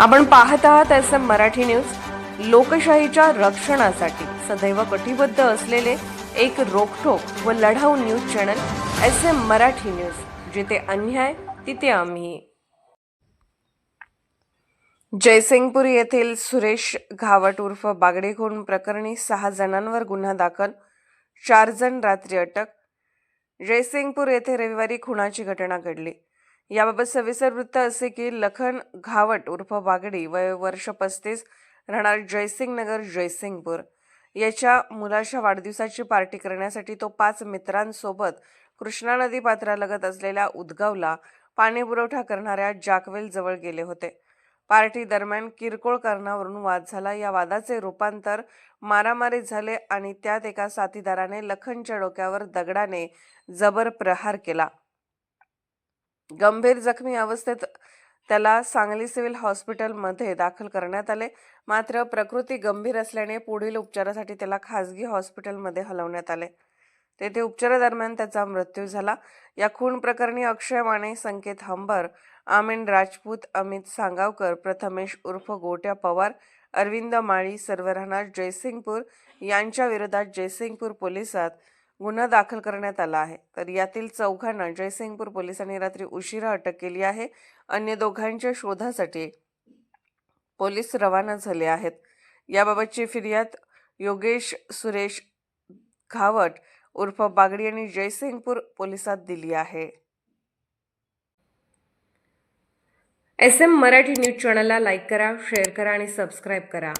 आपण पाहत आहात एस एम मराठी न्यूज. लोकशाहीच्या रक्षणासाठी सदैव कटिबद्ध असलेले एक रोखोक व लढाऊ news channel S M Marathi news. जिथे अन्याय तिथे आम्ही. जयसिंगपूर येथील सुरेश घावट उर्फ बागडे खून प्रकरणी सहा जणांवर गुन्हा दाखल. चार जण रात्री अटक. जयसिंगपूर येथे रविवारी खुनाची घटना घडली. याबाबत सविस्तर वृत्त असे की लखन घावट उर्फ बागडी वय वर्ष पस्तीस राहणार जयसिंग नगर जयसिंगपूर. याच्या मुलाच्या वाढदिवसाची पार्टी करण्यासाठी तो पाच मित्रांसोबत कृष्णा नदी पात्रालगत असलेल्या उदगावला पाणी पुरवठा करणाऱ्या जाकवेल जवळ गेले होते. पार्टी दरम्यान किरकोळ कारणावरून वाद झाला. या वादाचे रूपांतर मारामारी झाले आणि त्यात एका साथीदाराने लखनच्या डोक्यावर दगडाने जबर प्रहार केला. गंभीर जखमी अवस्थेत त्याला सांगली सिव्हिल हॉस्पिटलमध्ये दाखल करण्यात आले. मात्र प्रकृती गंभीर असल्याने पुढील उपचारासाठी त्याला खासगी हॉस्पिटलमध्ये हलवण्यात आले. तेथे उपचारादरम्यान त्याचा मृत्यू झाला. या खून प्रकरणी अक्षय माने संकेत हंबर आमिन राजपूत अमित सांगावकर प्रथमेश उर्फ गोट्या पवार अरविंद माळी सर्व राहणार जयसिंगपूर यांच्या विरोधात जयसिंगपूर पोलिसात गुन्हा दाखल करण्यात आला आहे. तर यातील चौघांना जयसिंगपूर पोलिसांनी रात्री उशिरा अटक केली आहे. अन्य दोघांच्या शोधासाठी पोलीस रवाना झाले आहेत. याबाबतची फिर्याद योगेश सुरेश घावट उर्फ बागडी यांनी जयसिंगपूर पोलिसात दिली आहे. एस एम मराठी न्यूज चॅनलला लाईक करा शेअर करा आणि सबस्क्राईब करा.